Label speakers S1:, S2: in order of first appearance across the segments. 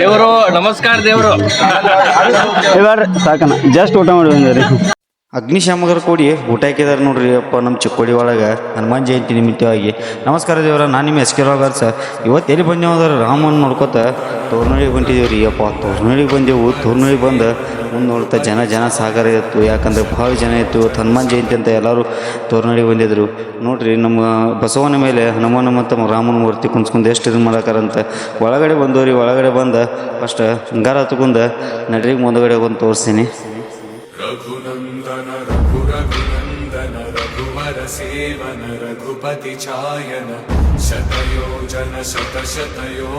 S1: ದೇವರು ನಮಸ್ಕಾರ ದೇವರು.
S2: ಇವರು ಸಾಕನ ಜಸ್ಟ್ ಊಟ ಮಾಡಿ ಬಂದಿರಿ
S3: ಅಗ್ನಿಶಾಮಕರು ಕೂಡಿ ಊಟ ಹಾಕಿದಾರೆ ನೋಡ್ರಿ ಅಪ್ಪ ನಮ್ಮ ಚಿಕ್ಕೋಡಿ ಒಳಗೆ, ಹನುಮಾನ್ ಜಯಂತಿ ನಿಮಿತ್ತವಾಗಿ. ನಮಸ್ಕಾರ ದೇವರ, ನಾನು ನಿಮ್ಮ ಎಸ್ ಕೆ ಸರ್. ಇವತ್ತು ಎಲ್ಲಿ ಬಂದೇವ್ರ ರಾಮನ್ ನೋಡ್ಕೊತ ತೋರ್ನಳ್ಳಿಗೆ ಬಂದಿದ್ದೀವಿ ರೀ ಅಪ್ಪ ತೋರ್ನಳ್ಳಿಗೆ ಬಂದೆವು. ತೋರ್ನಳ್ಳಿಗೆ ಬಂದು ಮುಂದೆ ನೋಡ್ತಾ ಜನ ಜನ ಸಾಗರ ಇತ್ತು. ಯಾಕಂದ್ರೆ ಭಾಳ ಜನ ಇತ್ತು. ಹನುಮಾನ್ ಜಯಂತಿ ಅಂತ ಎಲ್ಲರೂ ತೋರ್ನಳ್ಳಿಗೆ ಬಂದಿದ್ರು. ನೋಡ್ರಿ, ನಮ್ಮ ಬಸವನ ಮೇಲೆ ಹನುಮಾನ ಮತ್ತು ರಾಮನ ಮೂರ್ತಿ ಕುಂತ್ಕೊಂಡು ಎಷ್ಟು ಇದು ಮಾಡಕ್ಕಾರಂತ ಒಳಗಡೆ ಬಂದವ್ರಿ, ಒಳಗಡೆ ಬಂದು, ಫಸ್ಟ್ ಹಿಂಗಾರ ಹತ್ಕೊಂಡು ನಡ್ರಿಗೆ ಮುಂದಗಡೆ ಬಂದು ತೋರಿಸ್ತೀನಿ.
S4: रघुनन्दन रघुरघुनन्दन रघुवर सेवन रघुपति चायन शतयोजन शतशतयो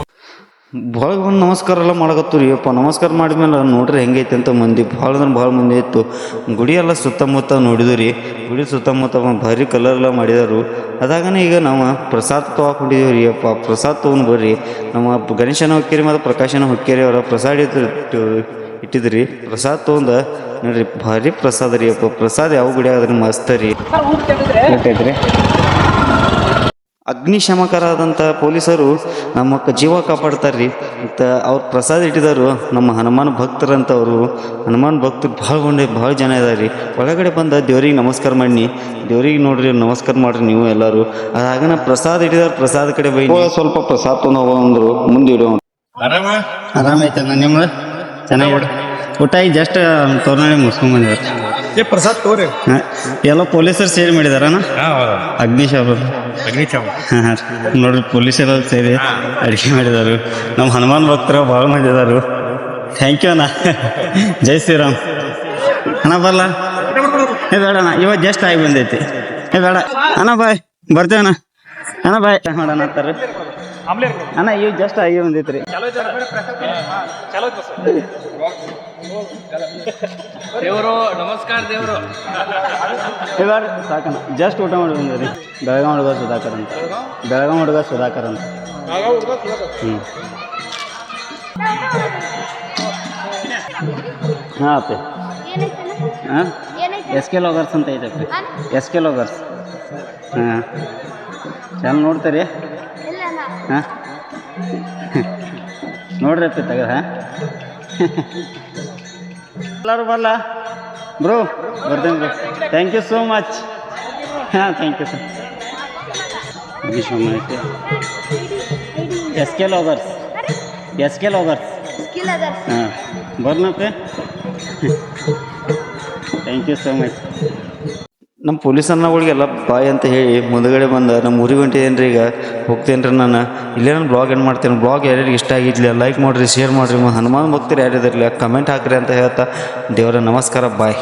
S3: ಭಾಳ ಬಂದು ನಮಸ್ಕಾರ ಎಲ್ಲ ಮಾಡಕತ್ತು ರೀ ಅಪ್ಪ ನಮಸ್ಕಾರ ಮಾಡಿದ್ಮೇಲೆ ನೋಡ್ರಿ ಹೆಂಗೈತೆ ಅಂತ ಮಂದಿ ಭಾಳ ಅಂದ್ರೆ ಭಾಳ ಮಂದಿ ಇತ್ತು ಗುಡಿ ಎಲ್ಲ ಸುತ್ತಮುತ್ತ ನೋಡಿದ್ವಿ ರೀ ಗುಡಿ ಸುತ್ತಮುತ್ತ ಒಂದ್ ಭಾರಿ ಕಲರ್ ಎಲ್ಲ ಮಾಡಿದಾರು ಅದಾಗನೇ ಈಗ ನಾವು ಪ್ರಸಾದ ತೊಗೊಂಡಿದ್ದೀವಿ ರೀ ಅಪ್ಪ ಪ್ರಸಾದ ತೊಗೊಂಡು ಬರ್ರಿ ನಮ್ಮ ಗಣೇಶನ ಹೊಕ್ಕೇರಿ ಮತ್ತು ಪ್ರಕಾಶನ ಹೊಕ್ಕೇರಿ ಅವರ ಪ್ರಸಾದ ಇಟ್ಟು ಇಟ್ಟಿದ್ರಿ. ಪ್ರಸಾದ ತೊಗೊಂಡು ನೋಡ್ರಿ ಭಾರಿ ಪ್ರಸಾದ ರೀ ಅಪ್ಪ. ಪ್ರಸಾದ ಯಾವ ಗುಡಿ ಆದ್ರೆ ಮಸ್ತ್ ರೀ.
S2: ಅಗ್ನಿಶಾಮಕರಾದಂತ
S3: ಅಗ್ನಿಶಮಕರಾದಂಥ ಪೊಲೀಸರು ನಮ್ಮ ಜೀವ ಕಾಪಾಡ್ತಾರೆ ರೀ ಮತ್ತು ಅವ್ರು ಪ್ರಸಾದ ಇಟ್ಟಿದ್ದಾರೆ ನಮ್ಮ ಹನುಮಾನ್ ಭಕ್ತರಂತವರು. ಹನುಮಾನ್ ಭಕ್ತರು ಭಾಳ ಬಂಡೆ ಭಾಳ ಜನ ಇದ್ದಾರೆ ರೀ ಒಳಗಡೆ ಬಂದ ದೇವ್ರಿಗೆ ನಮಸ್ಕಾರ ಮಾಡಿ ದೇವ್ರಿಗೆ ನೋಡ್ರಿ ನಮಸ್ಕಾರ ಮಾಡ್ರಿ ನೀವು ಎಲ್ಲರೂ. ಅದಾಗನ ಪ್ರಸಾದ ಇಟ್ಟಿದಾರ ಪ್ರಸಾದ ಕಡೆ ಬೈ ಸ್ವಲ್ಪ ಪ್ರಸಾದ ತೊಗೊಂಡು ಅಂದರು ಮುಂದೆ ಇಡೋ
S2: ಆರಾಮೈತಣ್ಣ ನಿಮ್ದು? ಚೆನ್ನಾಗಿ ಊಟ ಈಗ ಜಸ್ಟ್ ತೋರ್ನಾಳಿ ಮುಗಿಸ್ಕೊಂಡ್ ಬಂದಿವ್ರಿ
S1: ಏ ಪ್ರಸಾದ್ ತೋರಿ
S2: ಹಾಂ ಎಲ್ಲ ಪೊಲೀಸರು ಸೇರಿ ಮಾಡಿದಾರಣ್ಣ ಅವರು. ಹಾಂ ಹಾಂ. ನೋಡ್ರಿ ಪೊಲೀಸರು ಸೇರಿ ಅಡುಗೆ ಮಾಡಿದಾರು. ನಮ್ಮ ಹನುಮಾನ್ ಭಕ್ತರು ಭಾಳ ಮಾಡಿದಾರು ಥ್ಯಾಂಕ್ ಯು ಅಣ್ಣ. ಜೈ ಶ್ರೀರಾಮ್. ಅಣ್ಣ ಬರಲ್ಲ ಏ ಬೇಡ ಅಣ್ಣ ಇವಾಗ ಜಸ್ಟ್ ಆಗಿ ಬಂದೈತಿ. ಏ ಬೇಡ. ಅಣ್ಣ ಬಾಯ್ ಬರ್ತೇವಣ್ಣ ಅಣ್ಣ. ಬಾಯ್ ಮಾಡೋಣ ಅಂತಾರೆ ಅಣ್ಣ ಈಗ ಜಸ್ಟ್ ಆಗಿ ಬಂದಿತ್ತು ರೀ
S1: ದೇವರು ನಮಸ್ಕಾರ ದೇವರು.
S2: ಇವಾಗ ಸಾಕಣ ಜಸ್ಟ್ ಊಟ ಮಾಡಿ ಬಂದಿರಿ ಬೆಳಗಾವಿ ಹುಡುಗ ಸುಧಾಕರ್ ಅಂತ. ಬೆಳಗಾವಿ ಹುಡುಗ ಸುಧಾಕರ್ ಅಂತ. ಹ್ಞೂ ಹಾಂ ಅಪ್ಪಿ. ಹಾಂ? ಎಸ್ ಕೆ ಲೋಗರ್ಸ್ ಅಂತ ಐತಪ್ಪ ಎಸ್ ಕೆ ಲೋಗರ್ಸ್ ಹಾಂ. ಚೆನ್ನಾಗಿ ನೋಡ್ತೀರಿ. ಹಾಂ? ನೋಡ್ರಿ ಅತ್ತ ತೆಗ ಹಾಂ? ಎಲ್ಲರೂ ಬರಲ್ಲ ಬ್ರೋ ಬರ್ತೇನೆ bro. Thank you so much ಹಾಂ thank you sir S K vloggers S
S5: K vloggers
S2: ಹಾಂ ಬರ್ನಪ್ಪ. ಥ್ಯಾಂಕ್ ಯು ಸೋ ಮಚ್
S3: ನಮ್ಮ ಪೊಲೀಸ್ ಅನ್ನಗಳಿಗೆಲ್ಲ ಬಾಯ್ ಅಂತ ಹೇಳಿ ಮುಂದಗಡೆ ಬಂದ ನಮ್ಮ ಊರಿಗೆ ಹೊಂಟಿದ್ದೇನೆ ಈಗ? ಹೋಗ್ತೇನೆ ರೀ ನಾನು. ಇಲ್ಲೇ ನಾನು ಬ್ಲಾಗ್ ಏನು ಮಾಡ್ತೇನೆ? ಬ್ಲಾಗ್ ಯಾರ್ಯಾರಿಗೆ ಇಷ್ಟ ಆಗಿದ್ಲಿ ಲೈಕ್ ಮಾಡಿರಿ ಶೇರ್ ಮಾಡಿರಿ. ಹನುಮಾನ್ ಭಕ್ತರು ಯಾರಿದಿರಲಿ ಕಮೆಂಟ್ ಹಾಕ್ರಿ ಅಂತ ಹೇಳ್ತಾ ದೇವರ ನಮಸ್ಕಾರ ಬಾಯ್